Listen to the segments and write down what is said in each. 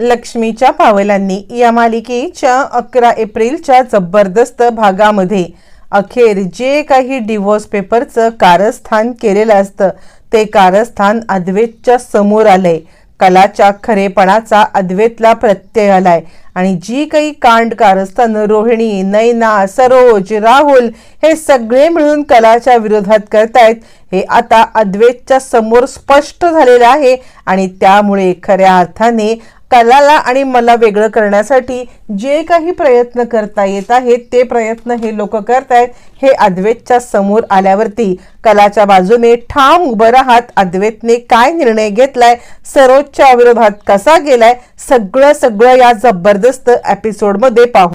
लक्ष्मीच्या पावलांनी या मालिकेच्या अकरा एप्रिलच्या जबरदस्त भागामध्ये अखेर जे काही डिवोर्स पेपरचं कारस्थान केलेलं असतं ते कारस्थान अद्वैतच्या समोर आलंय. कलाच्या खरेपणाचा अद्वैतला प्रत्यय आलाय. आणि जी काही कांड कारस्थान रोहिणी नैना सरोज राहुल हे सगळे मिळून कलाच्या विरोधात करतायत हे आता अद्वैतच्या समोर स्पष्ट झालेलं आहे. आणि त्यामुळे खऱ्या अर्थाने कलाला आणि मला वेगळं करण्यासाठी जे काही प्रयत्न करता येत आहेत ते प्रयत्न हे लोक करतायत. हे अद्वैतच्या समोर आल्यावरती कलाच्या बाजूने ठाम उभं राहत अद्वैतने काय निर्णय घेतलाय सरोजच्या विरोधात कसा गेलाय सगळं सगळं या जबरदस्त एपिसोडमध्ये पाहू.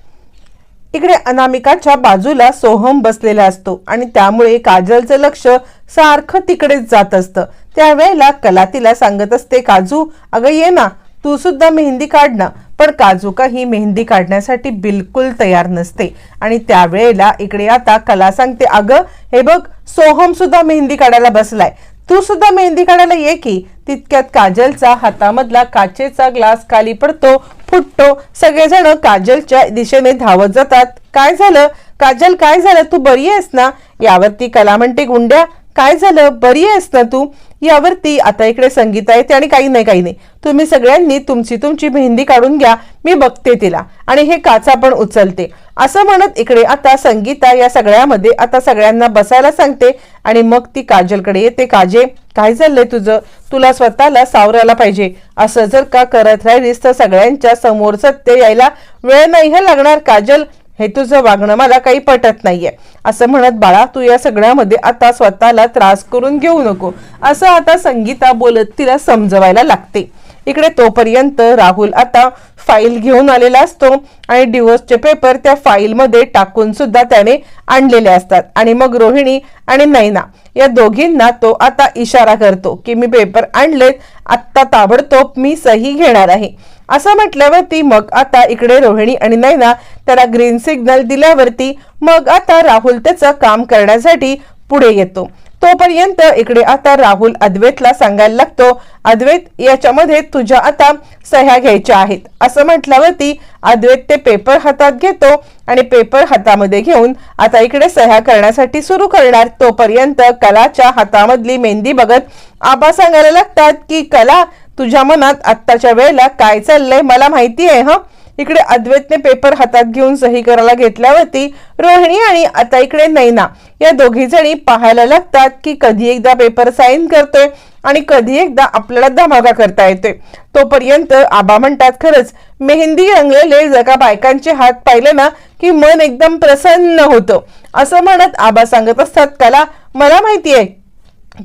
इकडे अनामिकाच्या बाजूला सोहम बसलेला असतो आणि त्यामुळे काजलचं लक्ष सारखं तिकडेच जात असतं. त्यावेळेला कला तिला सांगत असते काजू अगं ये ना तू सुद्धा मेहंदी काढ ना. पण काजू काही मेहंदी काढण्यासाठी बिलकुल तयार नसते. आणि त्यावेळेला इकडे आता कला सांगते अगं हे बघ सोहम सुद्धा मेहंदी काढायला बसलाय. तू सुद्धा मेहंदी काढायला ये की. तितक्यात काजलचा हातामधला काचेचा ग्लास खाली पडतो फुटतो. सगळेजण काजलच्या दिशेने धावत जातात. काय झालं? काजल काय झालं? तू बरी आहेस ना? यावरती कला म्हणते गुंड्या काय झालं? बरी आहेस ना तू? यावरती आता इकडे संगीता येते आणि काही नाही काही नाही. तुम्ही सगळ्यांनी तुमची तुमची मेहंदी काढून घ्या. मी बघते तिला. आणि हे काचा पण उचलते. असं म्हणत इकडे आता संगीता या सगळ्यामध्ये आता सगळ्यांना बसायला सांगते. आणि मग ती काजलकडे येते. काजे काय झालंय तुझं? तुला स्वतःला सावरायला पाहिजे. असं जर का करत राहिलीस तर सगळ्यांच्या समोर सत्य यायला वेळ नाही हे लागणार काजल. हे तुझं वागणं मला काही पटत नाहीये. असं म्हणत बाळा तू या सगळ्यामध्ये आता स्वतःला त्रास करून घेऊ नको. असं आता संगीता बोलत तिला समजवायला लागते. इकडे तोपर्यंत राहुल आता फाईल घेऊन आलेला असतो आणि डिवोर्सचे पेपर त्या फाईलमध्ये टाकून सुद्धा त्याने आणलेले असतात. आणि मग रोहिणी आणि नैना या दोघींना तो आता इशारा करतो की मी पेपर आणलेत आत्ता ताबडतोब मी सही घेणार आहे. असं म्हटल्यावरती मग आता इकडे रोहिणी आणि नैना त्याला ग्रीन सिग्नल दिल्यावरती मग आता राहुल त्याचं काम करण्यासाठी पुढे येतो. तोपर्यंत इकडे आता राहुल अद्वैतला सांगायला लागतो अद्वैत याच्यामध्ये तुझ्या आता सह्या घ्यायच्या आहेत. असं म्हटल्यावरती अद्वैत ते पेपर हातात घेतो आणि पेपर हातामध्ये घेऊन आता इकडे सह्या करण्यासाठी सुरू करणार. तोपर्यंत कलाच्या हातामधली मेहंदी बघत आबा सांगायला लागतात की कला तुझ्या मनात आत्ताच्या वेळेला काय चाललंय मला माहिती आहे हं? इकडे अद्वैतने पेपर हातात घेऊन सही करायला घेतल्यावरती रोहिणी आणि आता इकडे नैना या दोघी जणी पाहायला लागतात की कधी एकदा पेपर साईन करतोय आणि कधी एकदा आपल्याला धमाका करता येतोय. तोपर्यंत आबा म्हणतात खरंच मेहंदी रंगलेले जगा बायकांचे हात पाहिले ना की मन एकदम प्रसन्न होतं. असं म्हणत आबा सांगत असतात कला मला माहिती आहे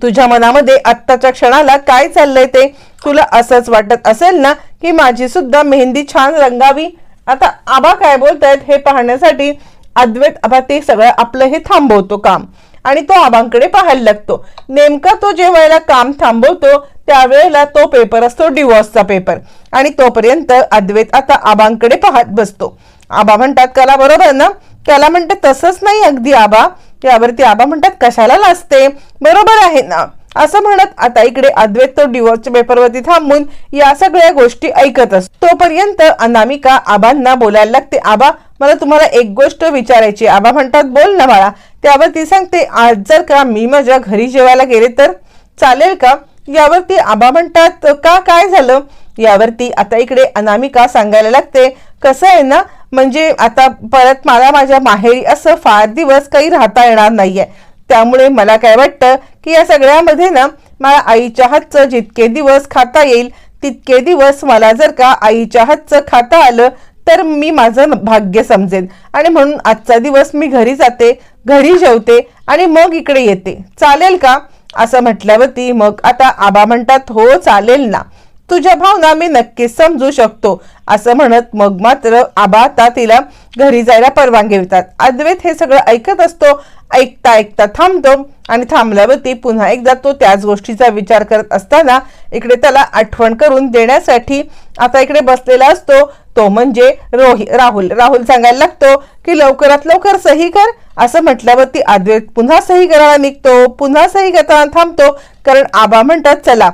तुझ्या मनामध्ये आत्ताच्या क्षणाला काय चाललंय ते? तुला असंच वाटत असेल ना की माझी सुद्धा मेहंदी छान रंगावी? आता आबा काय बोलतायत हे पाहण्यासाठी अद्वैत आबा ते सगळं आपलं हे थांबवतो काम. आणि तो आबांकडे पाहायला लागतो. नेमका तो जे वेळेला काम थांबवतो त्यावेळेला तो पेपर असतो डिवोर्सचा पेपर आणि तोपर्यंत अद्वैत आता आबांकडे पाहत बसतो. आबा म्हणतात कला बरोबर ना? त्याला म्हणतात तसंच नाही अगदी आबा. त्यावरती आबा म्हणतात कशाला लाजते? बरोबर आहे ना? असं म्हणत आता इकडे अद्वैत तो डिवोर्सच्या पेपरवरती थांबून या सगळ्या गोष्टी ऐकत असतो. तोपर्यंत अनामिका आबांना बोलायला लागते आबा मला तुम्हाला एक गोष्ट विचारायची आबा म्हणतात बोल ना बाळा. त्यावरती सांगते आज जर का मी माझ्या घरी जेवायला गेले तर चालेल का? यावरती आबा म्हणतात का काय झालं? यावरती आता इकडे अनामिका सांगायला लागते कसं आहे ना म्हणजे आता परत मला माझ्या माहेरी असं फार दिवस काही राहता येणार नाहीये. त्यामुळे मला काय वाटतं की या सगळ्यामध्ये ना मला आईच्या हातचं जितके दिवस खाता येईल तितके दिवस मला जर का आईच्या हातचं खाता आलं तर मी माझं भाग्य समजेन. आणि म्हणून आजचा दिवस मी घरी जाते घरी जेवते आणि मग इकडे येते. चालेल का? असं म्हटल्यावरती मग आता आबा म्हणतात हो चालेल ना. तुझ्या भावना मी नक्कीच समजू शकतो. असं म्हणत मग मात्र आबा आता तिला घरी जायला परवानगी देतात. अद्वैत हे सगळं ऐकत असतो. ऐकता ऐकता थांबतो आणि थांबल्यावरती पुन्हा एकदा तो त्याच गोष्टीचा विचार करत असताना इकडे त्याला आठवण करून देण्यासाठी आता इकडे बसलेला असतो. तो म्हणजे रोहि राहुल. राहुल सांगायला लागतो की लवकरात लवकर सही कर. असं म्हटल्यावरती अद्वैत पुन्हा सही करायला निघतो. पुन्हा सही करताना थांबतो. कारण आबा म्हणतात चला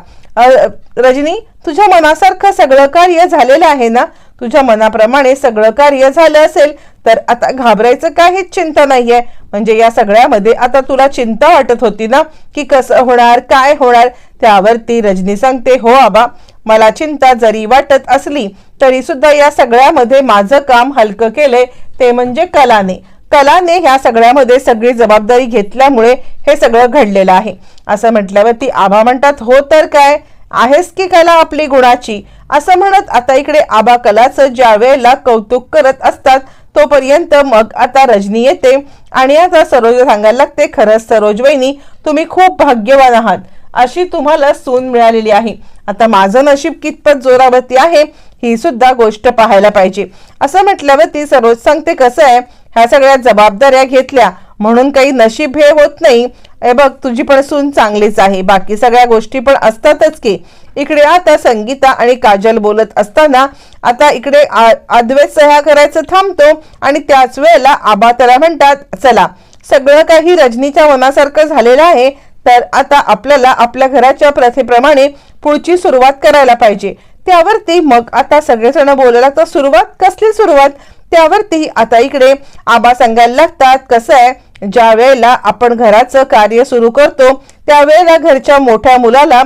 रजनी तुझ्या मनासारखं सगळं कार्य झालेलं आहे ना? तुझ्या मनाप्रमाणे सगळं कार्य झालं असेल तर आता घाबरायचं काहीच चिंता नाहीये. म्हणजे या सगळ्यामध्ये आता तुला चिंता वाटत होती ना की कसं होणार काय होणार? त्यावरती रजनी सांगते हो आबा मला चिंता जरी वाटत असली तरी सुद्धा या सगळ्यामध्ये माझं काम हलकं केलंय. ते म्हणजे कलाने. कलाने ह्या सगळ्यामध्ये सगळी जबाबदारी घेतल्यामुळे हे सगळं घडलेलं आहे. असं म्हटल्यावरती आभा म्हणतात हो तर काय? आहेस की कला आपली गुणाची? असं म्हणत आता इकडे आबा कलाचं ज्या वेळेला कौतुक करत असतात तोपर्यंत मग आता रजनी येते आणि आता सरोज सांगायला लागते खरंच सरोज वहिनी तुम्ही खूप भाग्यवान आहात. अशी तुम्हाला सून मिळालेली आहे. आता माझं नशीब कितपत जोरावरती आहे ही सुद्धा गोष्ट पाहायला पाहिजे. असं म्हटल्यावरती सरोज सांगते कसं आहे? ह्या सगळ्या जबाबदाऱ्या घेतल्या. म्हणून काही नशीब हे होत नाही. हे बघ तुझी पण सून चांगलीच आहे. बाकी सगळ्या गोष्टी पण असतातच की. इकडे आता संगीता आणि काजल बोलत असताना आता इकडे आ- अद्वैत सह्या करायचं थांबतो आणि त्याच वेळेला आबा त्याला म्हणतात चला सगळं काही रजनीच्या मनासारखं झालेलं आहे तर आता आपल्याला आपल्या घराच्या प्रथेप्रमाणे पुढची सुरुवात करायला पाहिजे. त्यावरती मग आता सगळेजण बोलायला तर सुरुवात कसली सुरुवात? त्यावरती आता इकडे आबा सांगायला लागतात कसं आहे ज्या वेळेला आपण घराचं कार्य सुरू करतो त्यावेळेला घरच्या मोठ्या मुलाला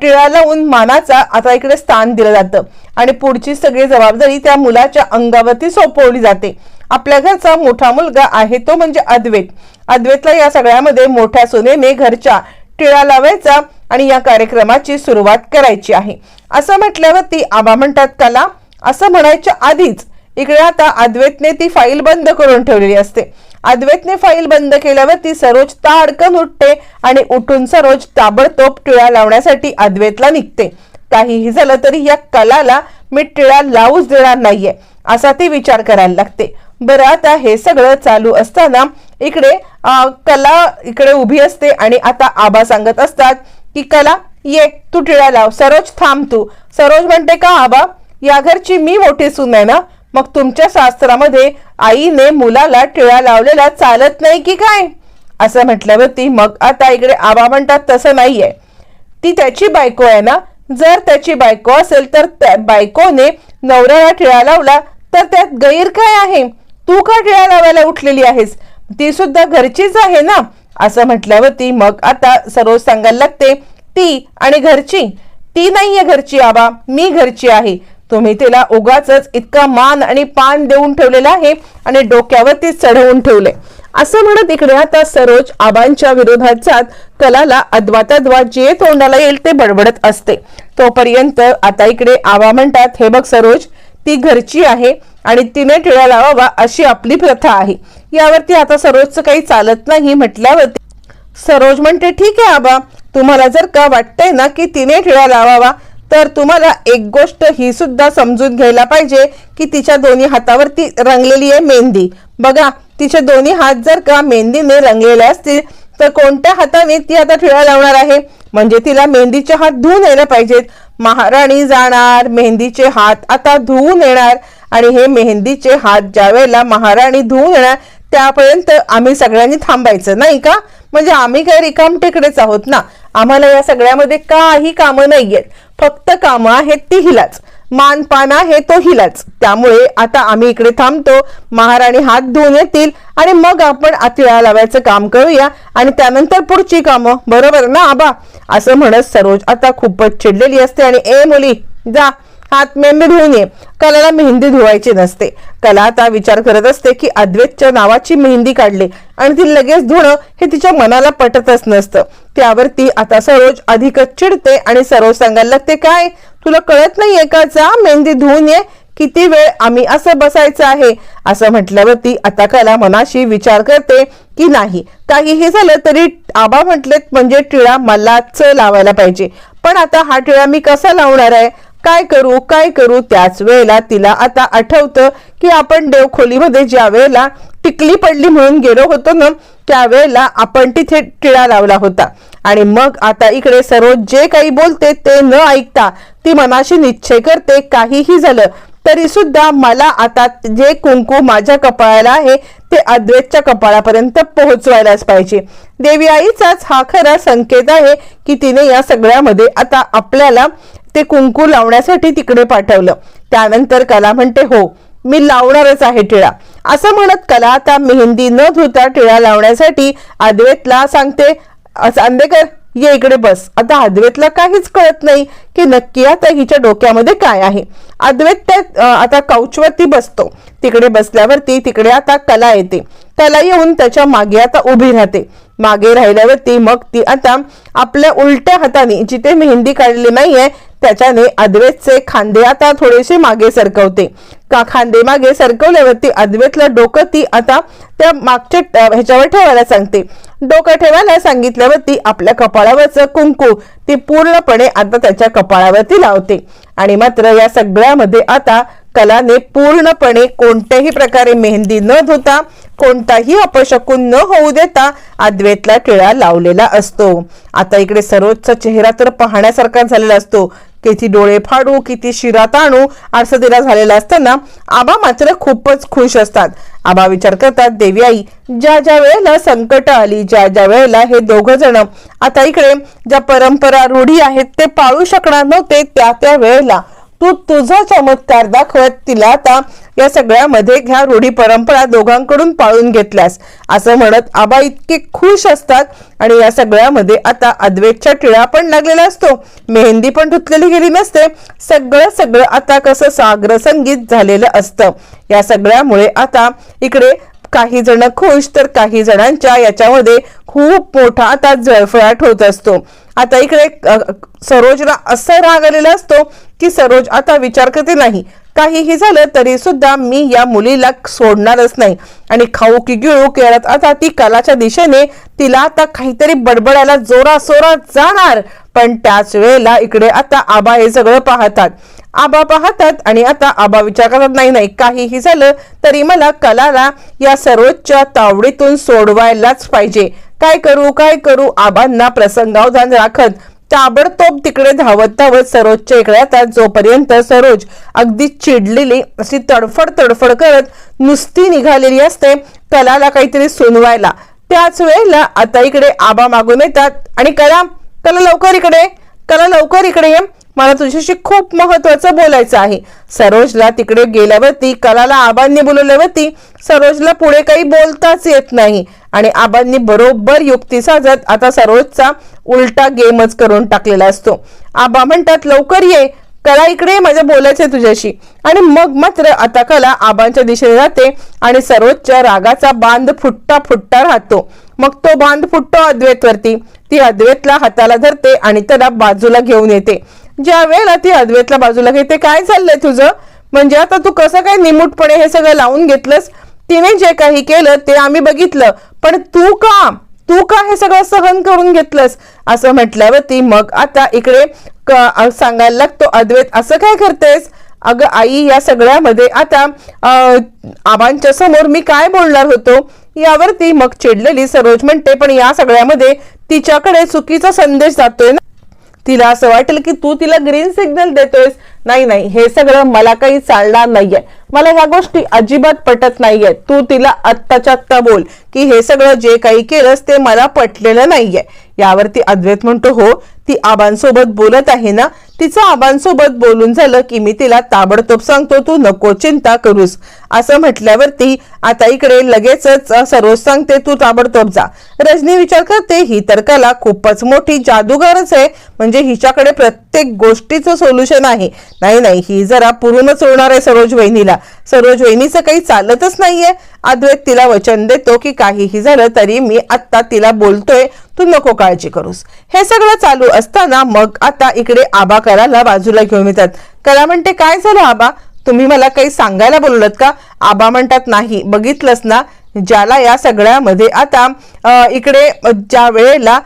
टिळा लावून मानाचा आता इकडे स्थान दिलं जातं. आणि पुढची सगळी जबाबदारी त्या मुलाच्या अंगावरती सोपवली जाते. आपल्या घरचा मोठा मुलगा आहे तो म्हणजे अद्वैत. अद्वैतला या सगळ्यामध्ये मोठ्या सुनेने घरच्या टिळा लावायचा आणि या कार्यक्रमाची सुरुवात करायची आहे. असं म्हटल्यावरती आबा म्हणतात कला असं म्हणायच्या आधीच इकडे आता अद्वैतने ती फाईल बंद करून ठेवलेली असते. अद्वैतने फाईल बंद केल्यावरती सरोज ताडकन उठते आणि उठून सरोज ताबडतोब टिळा लावण्यासाठी अद्वैतला निघते. काहीही झालं तरी या कलाला मी टिळा लावूच देणार नाहीये असा ती विचार करायला लागते. बरं आता हे सगळं चालू असताना इकडे कला इकडे उभी असते आणि आता आबा सांगत असतात की कला ये तू टिळा लाव सरोज थांब तू. सरोज म्हणते का आबा या घरची मी मोठी सून आहे ना मग तुमच्या शास्त्रामध्ये आईने मुलाला टिळा लावलेला चालत नाही की काय? असं म्हटल्यावरती मग आता इकडे आबा म्हणतात तसं नाहीये. ती त्याची बायको आहे ना? जर त्याची बायको असेल तर त्या बायकोने नवऱ्याला टिळा लावला तर त्यात गैर काय आहे? तू का टिळा लावायला उठलेली आहेस? ती सुद्धा घरचीच आहे ना? असं म्हटल्यावरती मग आता सरोज सांगायला लागते ती आणि घरची. ती नाहीये घरची आबा मी घरची आहे. तुम्ही तिला उगाच इतका मान आणि पान देऊन ठेवलेला आहे आणि डोक्यावरती चढवून ठेवले असं म्हणत इकडे आता सरोज आबांच्या विरोधात जात कलाला अद्वाताद्वा जे तोंडाला येईल ते बडबडत असते. तोपर्यंत आता इकडे आबा म्हणतात हे बघ सरोज ती घरची आहे आणि तिने टिळा लावावा अशी आपली प्रथा आहे. यावरती आता सरोजचं काही चालत नाही म्हटल्यावरती सरोज म्हणते ठीक आहे आबा तुम्हाला जर का वाटतंय ना की तिने टिळा लावावा तर तुम्हाला एक गोष्ट ही सुद्धा समजून घ्यायला पाहिजे की तिच्या दोन्ही हातावरती रंगलेली आहे मेहंदी. बघा तिचे दोन्ही हात जर का मेहंदीने रंगलेले असतील तर कोणत्या हाताने ती आता ठिळा लावणार आहे? म्हणजे तिला मेहंदीचे हात धुवून यायला पाहिजेत. महाराणी जाणार मेहंदीचे हात आता धुवून येणार. आणि हे मेहंदीचे हात ज्या वेळेला महाराणी धुवून येणार त्यापर्यंत आम्ही सगळ्यांनी थांबायचं नाही का? म्हणजे आम्ही काय रिकाम टेकडेच आहोत ना. आम्हाला या सगळ्यामध्ये काही कामं नाहीयेत. फक्त कामं आहेत ती हिलाच. मानपान आहे तो हिलाच. त्यामुळे आता आम्ही इकडे थांबतो. महाराणी हात धुवून येतील आणि मग आपण आतिळा लावायचं काम करूया. आणि त्यानंतर पुढची कामं. बरोबर ना आबा? असं म्हणत सरोज आता खूपच चिडलेली असते आणि ए मुली जा. हात मेंबी धुवून ये कलाला मेहंदी धुवायची नसते. कला आता विचार करत असते की अद्वैतच्या नावाची मेहंदी काढली आणि ती लगेच धुणं हे तिच्या मनाला पटतच नसतं. त्यावर ती आता सरोज अधिकच चिडते आणि सरोज सांगायला लागते काय? तुला कळत नाहीये का? जा मेहंदी धुवून ये. किती वेळ आम्ही असं बसायचं आहे? असं म्हटल्यावर ती आता कला मनाशी विचार करते की नाही. काहीही झालं तरी आबा म्हटलेत म्हणजे टिळा मलाच लावायला पाहिजे. पण आता हा टिळा मी कसा लावणार आहे? काय करू काय करू? त्याच वेळेला तिला आता आठवतं की आपण देवखोलीमध्ये ज्या वेळेला टिकली पडली म्हणून गेलो होतो ना त्यावेळेला आपण तिथे टिळा लावला होता. आणि मग आता इकडे सरोज जे काही बोलते ते न ऐकता ती मनाशी निश्चय करते काहीही झालं तरी सुद्धा मला आता जे कुंकू माझ्या कपाळाला आहे ते अद्वैतच्या कपाळापर्यंत पोहोचवायलाच पाहिजे. देवी आईचाच हा खरा संकेत आहे की तिने या सगळ्यामध्ये आता आपल्याला ते कुंकू लावण्यासाठी तिकडे पाठवलं. त्यानंतर कला म्हणते हो मी लावणारच आहे टिळा. असं म्हणत कला आता मेहंदी न धुता टिळा लावण्यासाठी अद्वैतला सांगते "अस- आंबेकर ये इकडे बस. आता अद्वैतला काहीच कळत नाही की नक्की आता हिच्या डोक्यामध्ये काय आहे. अद्वैत त्या आता कौचवरती बसतो. तिकडे बसल्यावरती तिकडे आता कला येते. कला येऊन त्याच्यामागे आता उभी राहते. मागे राहिल्यावरती मग ती आता आपल्या उलट्या हाताने जिथे मेहंदी काढली नाहीये त्याच्याने अद्वैतचे खांदे आता थोडेसे मागे सरकवते. का खांदे मागे सरकवल्यावरती अद्वैतला डोकं ती आता त्या मागच्या ह्याच्यावर ठेवायला सांगते. डोकं ठेवायला सांगितल्यावरती आपल्या कपाळावरचं कुंकू ती पूर्णपणे आता त्याच्या कपाळावरती लावते. आणि मात्र या सगळ्यामध्ये आता कलाने पूर्णपणे कोणत्याही प्रकारे मेहंदी न धुता कोणताही अपशकून न होऊ देता अद्वैतला टिळा लावलेला असतो. आता इकडे सरोजचा चेहरा तर पाहण्यासारखा झालेला असतो. किती डोळे फाडू किती शिरा ताणू असं झालेला असताना आबा मात्र खूपच खुश असतात. आबा विचार करतात देवी आई ज्या ज्या वेळेला संकट आली ज्या ज्या वेळेला हे दोघ जण आता इकडे ज्या परंपरा रूढी आहेत ते पाळू शकणार नव्हते त्या त्या वेळेला. तू तुझा चमत्कार दाखवत तिला आता या सगळ्यामध्ये ह्या रूढी परंपरा दोघांकडून पाळून घेतल्यास. असं म्हणत आबा इतके खुश असतात आणि या सगळ्यामध्ये आता अद्वेतच्या टिळा पण लागलेला असतो. मेहंदी पण धुतलेली गेली नसते. सगळं सगळं आता कसं साग्र संगीत झालेलं असतं. या सगळ्यामुळे आता इकडे काही जण खुश तर काही जणांच्या याच्यामध्ये खूप मोठा आता जळफळाट होत असतो. आता इकडे सरोजला असा राग आलेला असतो की सरोज आता विचार करते नाही. काहीही झालं तरी सुद्धा मी या मुलीला सोडणारच नाही. आणि खाऊ की गिळू करत आता ती कलाच्या दिशेने तिला आता काहीतरी बडबडायला जोरासोरात जाणार. पण त्याच वेळेला इकडे आता आबा हे सगळं पाहतात. आबा पाहतात आणि आता आबा विचार करतात नाही नाही काहीही झालं तरी मला कलाला या सर्वोच्च्या तावडीतून सोडवायलाच पाहिजे. काय करू काय करू आबांना प्रसंगावधान राखत ताबडतोब तिकडे धावत धावत सरोजच्या इकडे आता जोपर्यंत सरोज अगदी चिडलेली अशी तडफड तडफड करत नुसती निघालेली असते कलाला काहीतरी सुनवायला. त्याच वेळेला आता इकडे आबा मागून येतात आणि कला कला लवकर इकडे कला लवकर इकडे ये. मला तुझ्याशी खूप महत्वाचं बोलायचं आहे. सरोजला तिकडे गेल्यावरती कलाला आबांनी बोलवल्यावरती सरोजला पुढे काही बोलताच येत नाही. आणि आबांनी बरोबर युक्ती साधत आता सरोजचा उलटा गेमच करून टाकलेला असतो. आबा म्हणतात लवकर ये. कला इकडे माझ्या बोलायचं आहे तुझ्याशी. आणि मग मात्र आता कला आबांच्या दिशेने जाते आणि सरोजच्या रागाचा बांध फुटता फुटता राहतो. मग तो बांध फुटतो अद्वैतवरती. ती अद्वैतला हाताला धरते आणि त्याला बाजूला घेऊन येते. ज्या वेळेला ती अद्वैतला बाजूला घेते काय चाललंय तुझं? म्हणजे आता तू कसं काय निमूटपणे हे सगळं लावून घेतलंस? तिने जे काही केलं ते आम्ही बघितलं. पण तू का? तू का हे सगळं सहन करून घेतलंस? असं म्हटल्यावरती मग आता इकडे सांगायला लागतो अद्वैत असं काय करतेस? अगं आई या सगळ्यामध्ये आता आबांच्या समोर मी काय बोलणार होतो? यावरती मग चिडलेली सरोज म्हणते पण या सगळ्यामध्ये तिच्याकडे चुकीचा संदेश जातोय ना? तिला असं वाटेल की तू तिला ग्रीन सिग्नल देतोयस. नाही नाही हे सगळं मला काही चालणार नाहीये. मला ह्या गोष्टी अजिबात पटत नाहीये. तू तिला आत्ताच्या आत्ता बोल की हे सगळं जे काही केलंस ते मला पटलेलं नाहीये. यावरती अद्वैत म्हणतो हो ती आबांसोबत बोलत आहे ना तिचं आबांसोबत बोलून झालं की मी तिला ताबडतोब सांगतो तू नको चिंता करूस. असं म्हटल्यावरती आता इकडे लगेचच सरोज सांगते तू ताबडतोब जा. रजनी विचार करते ही तर कला खूपच मोठी जादूगारच आहे. म्हणजे हिच्याकडे प्रत्येक गोष्टीचं सोल्युशन आहे. नाही नाही ही जरा पुरूनच होणार आहे सरोज वहिनीला. सरोज वहिनीचं काही चालतच नाहीये. अद्वैत तिला वचन देतो की काहीही झालं तरी मी आत्ता तिला बोलतोय तू नको काळजी करूस. हे सगळं चालू असताना मग आता इकडे आबा कराला बाजूला घेऊन येतात. करा म्हणते काय झालं आबा? तुम्ही मला काही सांगायला बोललात का? आबा म्हणतात नाही बघितलंच ना ज्याला या सगळ्यामध्ये आता इकडे ज्या वेळेला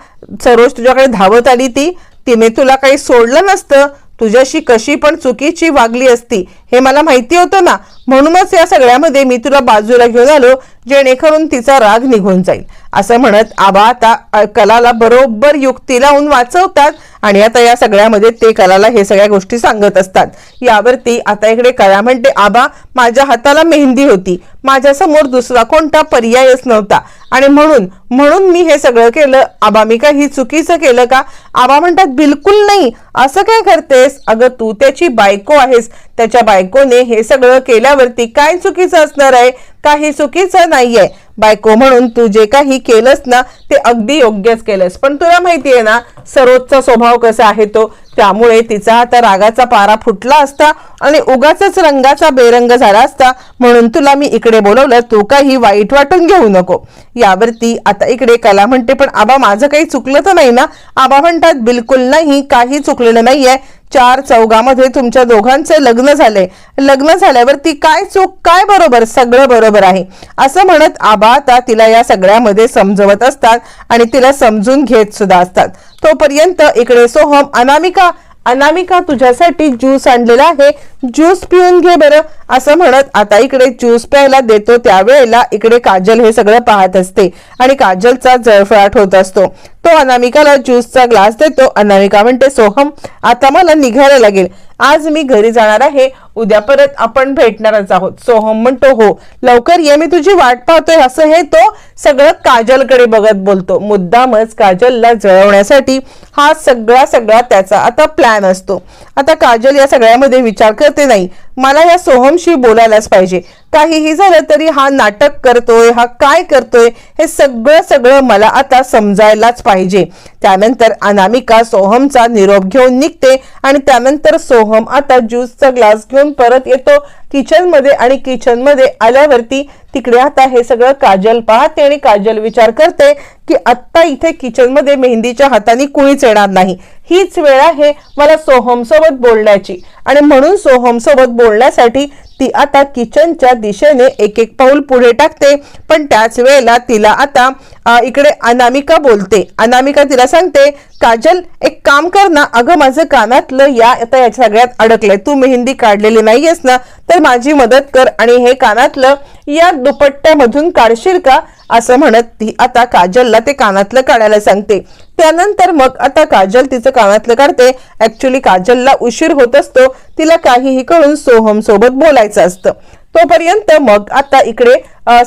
सरोज तुझ्याकडे धावत आली ती तिने तुला काही सोडलं नसतं. तुझ्याशी कशी पण चुकीची वागली असती. हे मला माहिती होतं ना. म्हणूनच या सगळ्यामध्ये मी तुला बाजूला घेऊन आलो जेणेकरून तिचा राग निघून जाईल. असं म्हणत आबा आता कलाला बरोबर युक्ती लावून वाचवतात आणि आता या सगळ्यामध्ये ते कलाला हे सगळ्या गोष्टी सांगत असतात. यावरती आता इकडे कला म्हणते आबा माझ्या हाताला मेहंदी होती. माझ्यासमोर दुसरा कोणता पर्यायच नव्हता. आणि म्हणून म्हणून मी हे सगळं केलं. आबा मी काही चुकीचं केलं का? आबा म्हणतात बिलकुल नाही. असं काय करतेस? अगं तू त्याची बायको आहेस. त्याच्या बाय बायकोने हे सगळं केल्यावरती काय चुकीचं असणार आहे? काही चुकीचं नाहीये. बायको म्हणून तू जे काही केलंस ना ते अगदी योग्यच केलंस. पण तुला माहितीये ना सरोजचा स्वभाव कसा आहे तो? त्यामुळे तिचा आता रागाचा पारा फुटला असता आणि उगाच रंगाचा बेरंग झाला असता. म्हणून तुला मी इकडे बोलवलं तू काही वाईट वाटून घेऊ नको. यावरती आता इकडे कला म्हणते पण आबा माझं काही चुकलं तर नाही ना? आबा म्हणतात बिलकुल नाही काही चुकलेलं नाहीये. चार चौघामध्ये तुमच्या दोघांचे लग्न झाले लग्न झाल्यावर ती काय चूक काय बरोबर सगळं बरोबर आहे. असं म्हणत आबा आता तिला या सगळ्यामध्ये समजवत असतात आणि तिला समजून घेत सुद्धा असतात. तोपर्यंत इकडे सोहम अनामिका अनामिका तुझ्यासाठी ज्यूस आणलेला आहे. ज्यूस पिऊन घे बरं. असं म्हणत आता इकडे ज्यूस प्यायला देतो त्यावेळेला इकडे काजल हे सगळं पाहत असते. आणि काजलचा जळफळाट होत असतो. तो अनामिकाला ज्यूसचा ग्लास देतो. अनामिका म्हणते सोहम आता मला निघायला लागेल. आज मी घरी जाणार आहे. उद्या परत आपण भेटणारच आहोत. सोहम म्हणतो हो लवकर ये मी तुझी वाट पाहतोय. असं हे तो सगळं काजलकडे बघत बोलतो. मुद्दामच काजलला जळवण्यासाठी हा सगळा सगळा त्याचा आता प्लॅन असतो. आता काजल या सगळ्यामध्ये विचार करते नाही. मला या सोहम सोहमशी बोलायलाच पाहिजे. काहीही झालं तरी हा नाटक करतोय हा काय करतोय हे सगळं सगळं मला आता समजायलाच पाहिजे. त्यानंतर अनामिका सोहमचा निरोप घेऊन निघते आणि त्यानंतर सोहम आता ज्यूसचा ग्लास घेऊन परत येतो. किचनमध्ये आणि किचनमध्ये आल्यावरती तिकडे आता हे सगळं काजल पाहते आणि काजल विचार करते की आत्ता इथे किचनमध्ये मेहंदीच्या हाताने कुणीच येणार नाही. हीच वेळ आहे मला सोहम सोबत बोलण्याची. आणि म्हणून सोहम सोबत बोलण्यासाठी ती आता किचनच्या दिशेने एक एक पाऊल पुढे टाकते पण त्याच वेळेला तिला आता इकडे अनामिका बोलते. अनामिका तिला सांगते काजल एक काम कर ना अगं माझं कानातलं या आता या सगळ्यात अडकलंय. तू मेहंदी काढलेली नाहीयेस ना तर माझी मदत कर आणि हे कानातलं या दुपट्ट्यामधून काढशील का? असं म्हणत ती आता काजलला ते कानातलं काढायला सांगते. त्यानंतर मग आता काजल तिचं कानातलं काढते. ऍक्च्युली काजलला उशीर होत असतो. तिला काहीही कळून सोहम सोबत बोलायचं असतं. तोपर्यंत मग आता इकडे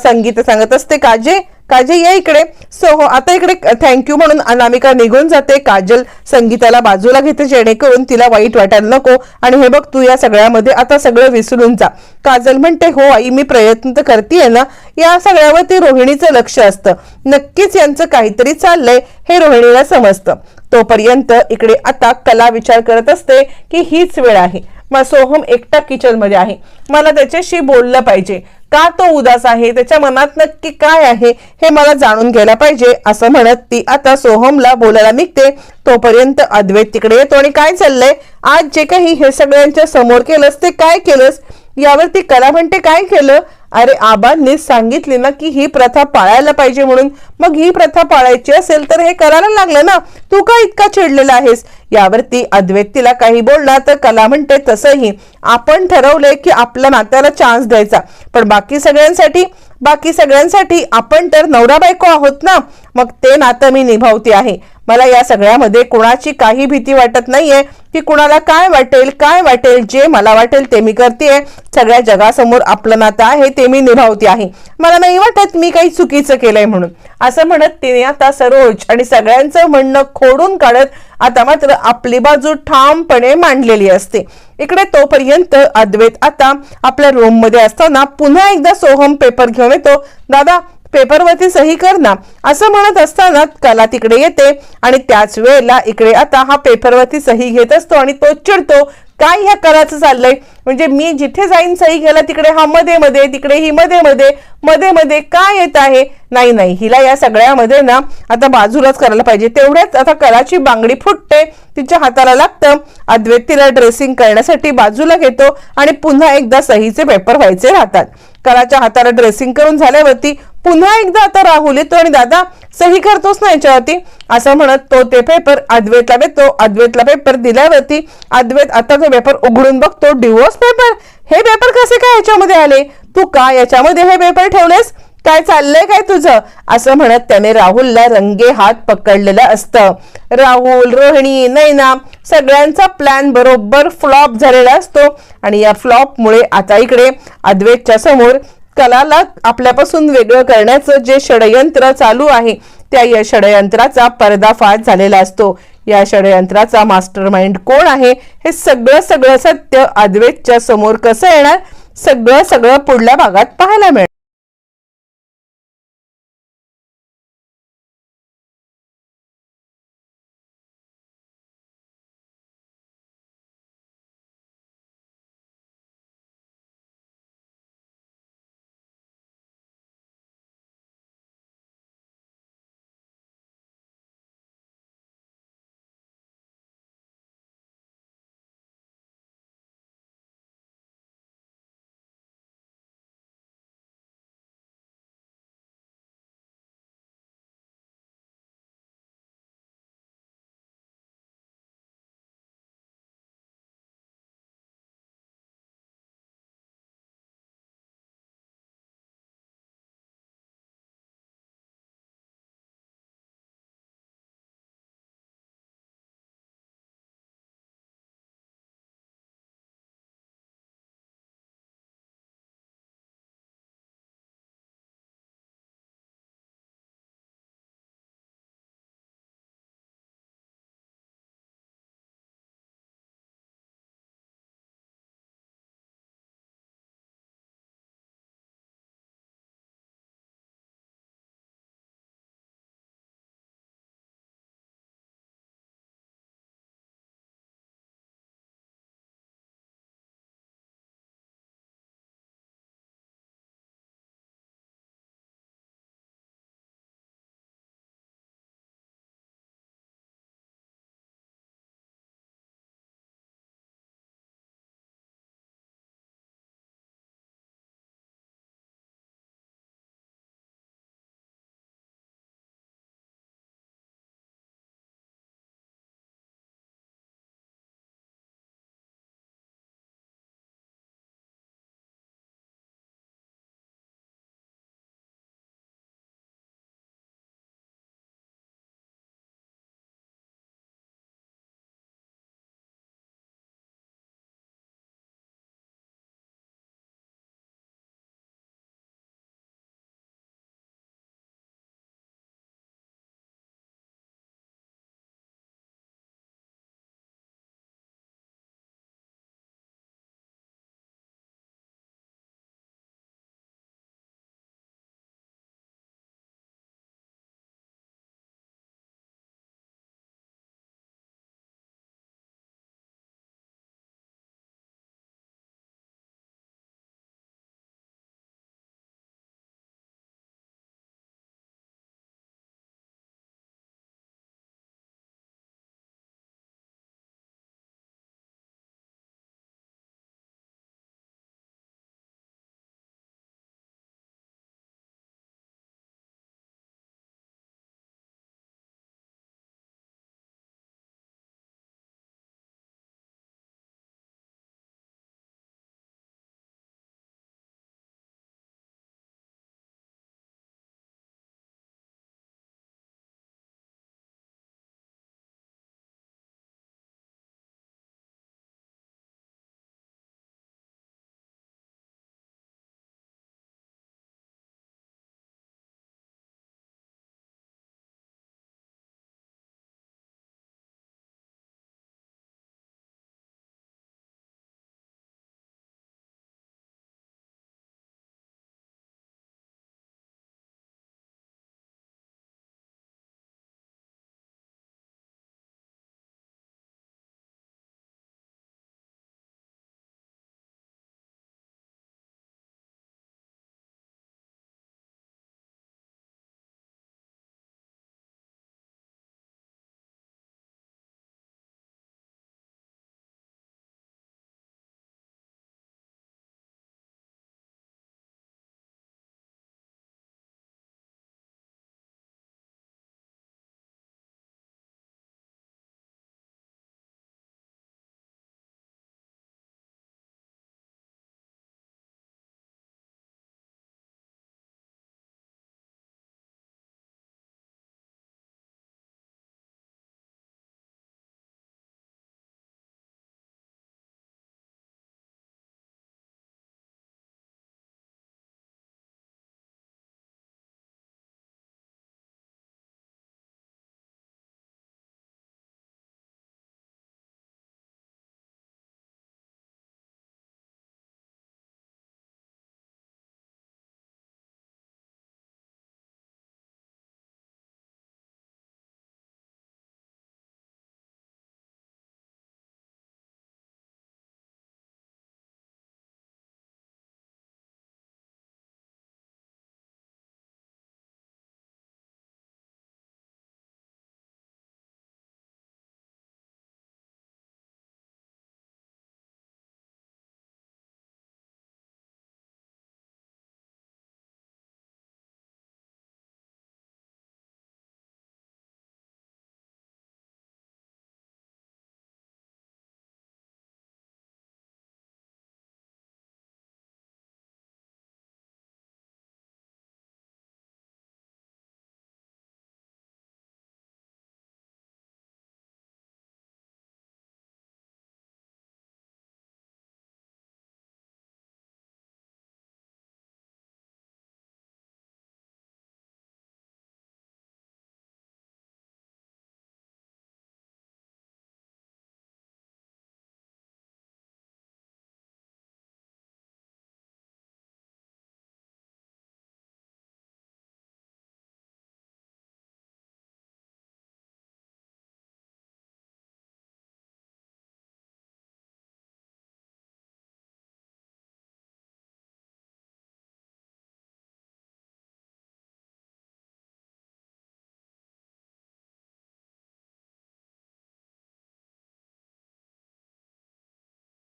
संगीत सांगत असते काजे काजे या इकडे. सो हो आता इकडे थँक्यू म्हणून अनामिका निघून जाते. काजल संगीताला बाजूला घेते जेणेकरून तिला वाईट वाटायला नको. आणि हे बघ तू या सगळ्यामध्ये आता सगळं विसरून जा. काजल म्हणते हो आई मी प्रयत्न तर करते ना. या सगळ्यावरती रोहिणीचं लक्ष असतं. नक्कीच यांचं काहीतरी चाललंय हे रोहिणीला समजतं. तोपर्यंत इकडे आता कला विचार करत असते की हीच वेळ आहे. मग सोहम एकटा किचनमध्ये आहे. मला त्याच्याशी बोललं पाहिजे. का तो उदास आहे? त्याच्या मनात नक्की काय आहे? हे मला जाणून घ्यायला पाहिजे असं म्हणत ती आता सोहमला बोलायला निघते. तोपर्यंत अद्वैत तिकडे येतो आणि काय चाललंय? आज जे काही हे सगळ्यांच्या समोर केलंस ते काय केलंस? यावर ती कला म्हणते काय केलं? अरे आबांनी सांगितले ना की ही प्रथा पाळायला पाहिजे म्हणून. मग ही प्रथा पाळायची असेल तर हे करायला लागलं ना? तू का इतका चिडलेला आहेस? यावरती अद्वैतीला काही बोलला तर कला म्हणते तसंही. आपण ठरवले की आपल्या नात्याला चान्स द्यायचा. पण बाकी सगळ्यांसाठी बाकी सगळ्यांसाठी आपण तर नवरा बायको आहोत ना? मग ते नातं मी निभावते आहे. मला या सगळ्यामध्ये कुणाची काही भीती वाटत नाहीये. की कुणाला काय वाटेल काय वाटेल जे मला वाटेल ते मी करते. सगळ्या जगासमोर आपलं नातं आहे ते मी निभावते आहे. मला नाही वाटत मी काही चुकीचं केलंय म्हणून. असं म्हणत तिने आता सरोज आणि सगळ्यांचं म्हणणं खोडून काढत आता मात्र आपली बाजू ठामपणे मांडलेली असते. इकडे तोपर्यंत अद्वैत आता आपल्या रूममध्ये असताना पुन्हा एकदा सोहम पेपर घेऊन येतो. दादा पेपरवरती सही कर ना. असं म्हणत असताना कला तिकडे येते आणि त्याच वेळेला इकडे आता हा पेपरवरती सही घेत असतो आणि तो चिडतो. काय ह्या कराचं चाललंय? म्हणजे मी जिथे जाईन सही घ्यायला तिकडे हा मध्ये मध्ये तिकडे ही मध्ये मध्ये मध्ये मध्ये काय येत आहे? नाही नाही हिला या सगळ्यामध्ये ना आता बाजूलाच करायला पाहिजे. तेवढ्याच आता कलाची बांगडी फुटते तिच्या हाताला लागतं. अद्वैत तिला ड्रेसिंग करण्यासाठी बाजूला घेतो आणि पुन्हा एकदा सहीचे पेपर व्हायचे राहतात. कलाच्या हाताला ड्रेसिंग करून झाल्यावरती पुन्हा एकदा आता राहुल येतो आणि दादा सही करतोस ना याच्यावरती? असं म्हणत तो ते पेपर अद्वैतला देतो अद्वैतला पेपर दिल्यावरती अद्वैत आता तो पेपर उघडून बघतो डिवोर्स पेपर हे पेपर कसे काय याच्यामध्ये आले? तू का याच्यामध्ये हे पेपर ठेवलेस? काय चाललंय काय तुझं? असं म्हणत त्याने राहुलला रंगे हात पकडलेलं असतं. राहुल रोहिणी नैना सगळ्यांचा प्लॅन बरोबर फ्लॉप झालेला असतो. आणि या फ्लॉपमुळे आता इकडे अद्वैतच्या समोर कलाला आपल्यापासून वेगळं करण्याचं जे षडयंत्र चालू आहे त्या या षडयंत्राचा पर्दाफाश झालेला असतो. या षडयंत्राचा मास्टर माइंड कोण आहे हे सगळं सगळं सत्य अद्वैतच्या समोर कसं येणार सगळं सगळं पुढल्या भागात पाहायला मिळेल